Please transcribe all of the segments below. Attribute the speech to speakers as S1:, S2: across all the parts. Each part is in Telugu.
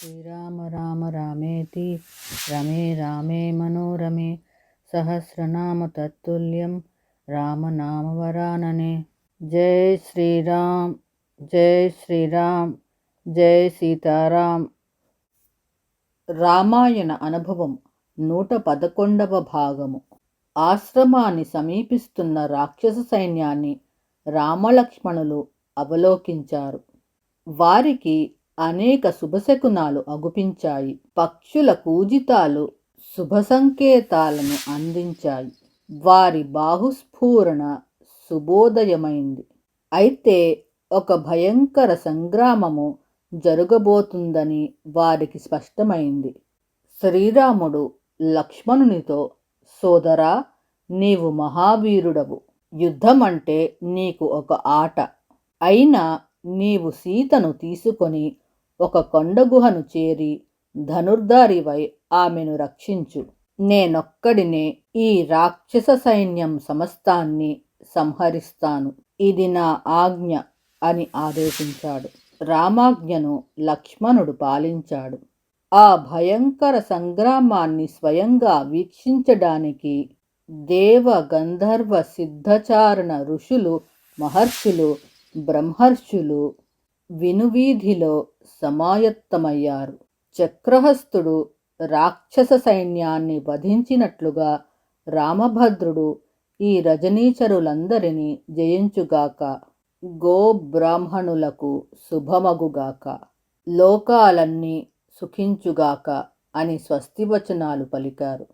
S1: శ్రీరామ రామ రామేతి రమే రామే మనోరమే సహస్రనామ తత్తుల్యం రామనామవరాననే జై శ్రీరామ్ జై శ్రీరామ్ జై సీతారాం రామాయణ అనుభవం నూట పదకొండవ భాగము. ఆశ్రమాన్ని సమీపిస్తున్న రాక్షస సైన్యాన్ని రామలక్ష్మణులు అవలోకించారు. వారికి అనేక శుభశకునాలు అగుపించాయి. పక్షుల కూజితాలు శుభ సంకేతాలను అందించాయి. వారి బాహుస్ఫూరణ శుభోదయమైంది. అయితే ఒక భయంకర సంగ్రామము జరగబోతుందని వారికి స్పష్టమైంది. శ్రీరాముడు లక్ష్మణునితో సోదరా నీవు మహావీరుడవు. యుద్ధమంటే నీకు ఒక ఆట. అయినా నీవు సీతను తీసుకొని ఒక కొండగుహను చేరి ధనుర్ధారివై ఆమెను రక్షించు. నేనొక్కడినే ఈ రాక్షస సైన్యం సమస్తాన్ని సంహరిస్తాను. ఇది నా ఆజ్ఞ అని ఆదేశించాడు. రామాజ్ఞను లక్ష్మణుడు పాలించాడు. ఆ భయంకర సంగ్రామాన్ని స్వయంగా వీక్షించడానికి దేవ గంధర్వ సిద్ధచారణ ఋషులు మహర్షులు బ్రహ్మర్షులు వినువీధిలో సమాయత్తమయ్యారు. చక్రహస్తుడు రాక్షస సైన్యాన్ని వధించినట్లుగా రామభద్రుడు ఈ రజనీచరులందరినీ జయించుగాక గోబ్రాహ్మణులకు శుభమగుగాక లోకాలన్నీ సుఖించుగాక అని స్వస్తివచనాలు పలికారు.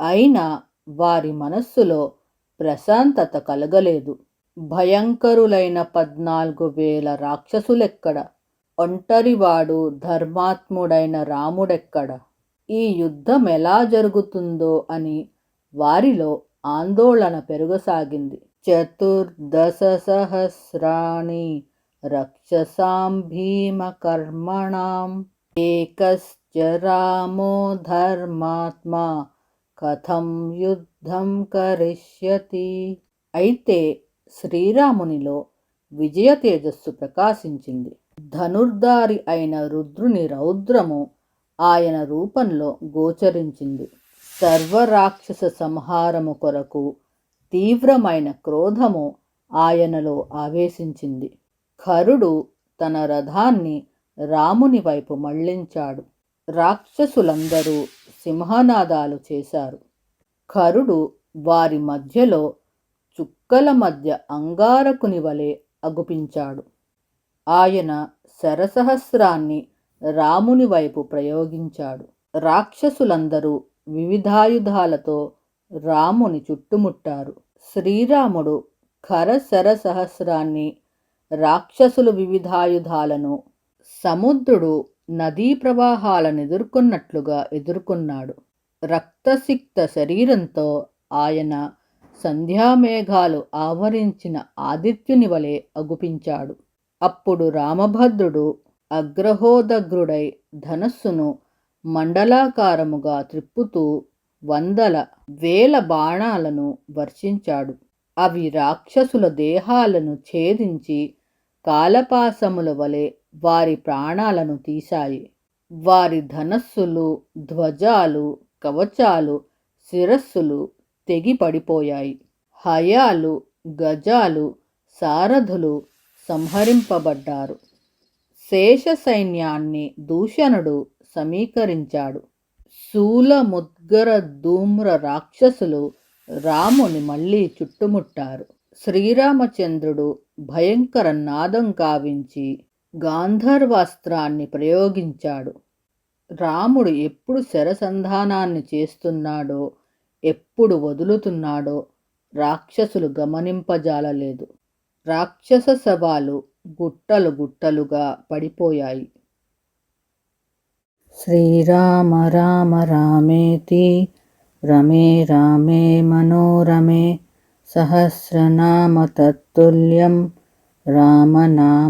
S1: అయినా వారి మనస్సులో ప్రశాంతత కలగలేదు. భయంకరులైన పద్నాలుగు వేల రాక్షసులెక్కడ? ఒంటరివాడు ధర్మాత్ముడైన రాముడెక్కడ? ఈ యుద్ధం ఎలా జరుగుతుందో అని వారిలో ఆందోళన పెరుగసాగింది. చతుర్దశ సహస్రాణి రక్షసాం భీమకర్మణాం. ఏకశ్చ రామో ధర్మాత్మా కథం యుద్ధం కరిష్యతి. అయితే శ్రీరామునిలో విజయ తేజస్సు ప్రకాశించింది. ధనుర్ధారి అయిన రుద్రుని రౌద్రము ఆయన రూపంలో గోచరించింది. సర్వరాక్షస సంహారము కొరకు తీవ్రమైన క్రోధము ఆయనలో ఆవేశించింది. ఖరుడు తన రథాన్ని రాముని వైపు మళ్ళించాడు. రాక్షసులందరూ సింహనాదాలు చేశారు. ఖరుడు వారి మధ్యలో చుక్కల మధ్య అంగారకుని వలె అగుపించాడు. ఆయన శరసహస్రాన్ని రాముని వైపు ప్రయోగించాడు. రాక్షసులందరూ వివిధాయుధాలతో రాముని చుట్టుముట్టారు. శ్రీరాముడు ఖరశరసహస్రాన్ని రాక్షసులు వివిధాయుధాలను సముద్రుడు నదీ ప్రవాహాలను ఎదుర్కొన్నట్లుగా ఎదుర్కొన్నాడు. రక్తసిక్త శరీరంతో ఆయన సంధ్యామేఘాలు ఆవరించిన ఆదిత్యుని వలె అగుపించాడు. అప్పుడు రామభద్రుడు అగ్రహోదగ్రుడై ధనస్సును మండలాకారముగా త్రిప్పుతూ వందల వేల బాణాలను వర్షించాడు. అవి రాక్షసుల దేహాలను ఛేదించి కాలపాసముల వలె వారి ప్రాణాలను తీశాయి. వారి ధనస్సులు ధ్వజాలు కవచాలు శిరస్సులు తెగి పడిపోయాయి హయాలు గజాలు సారథులు సంహరింపబడ్డారు. శేష సైన్యాన్ని దూషణుడు సమీకరించాడు. శూల ముద్గర ధూమ్ర రాక్షసులు రాముని మళ్ళీ చుట్టుముట్టారు. శ్రీరామచంద్రుడు భయంకర నాదం కావించి గాంధర్వాస్త్రాన్ని ప్రయోగించాడు. రాముడు ఎప్పుడు శరసంధానాన్ని చేస్తున్నాడో ఎప్పుడు వదులుతున్నాడో రాక్షసులు గమనింపజాలలేదు. రాక్షస శవాలు గుట్టలు గుట్టలుగా పడిపోయాయి. శ్రీరామ రామ రామేతి రమే రామే మనోరమే సహస్రనామ తత్తుల్యం రామనామవరాననే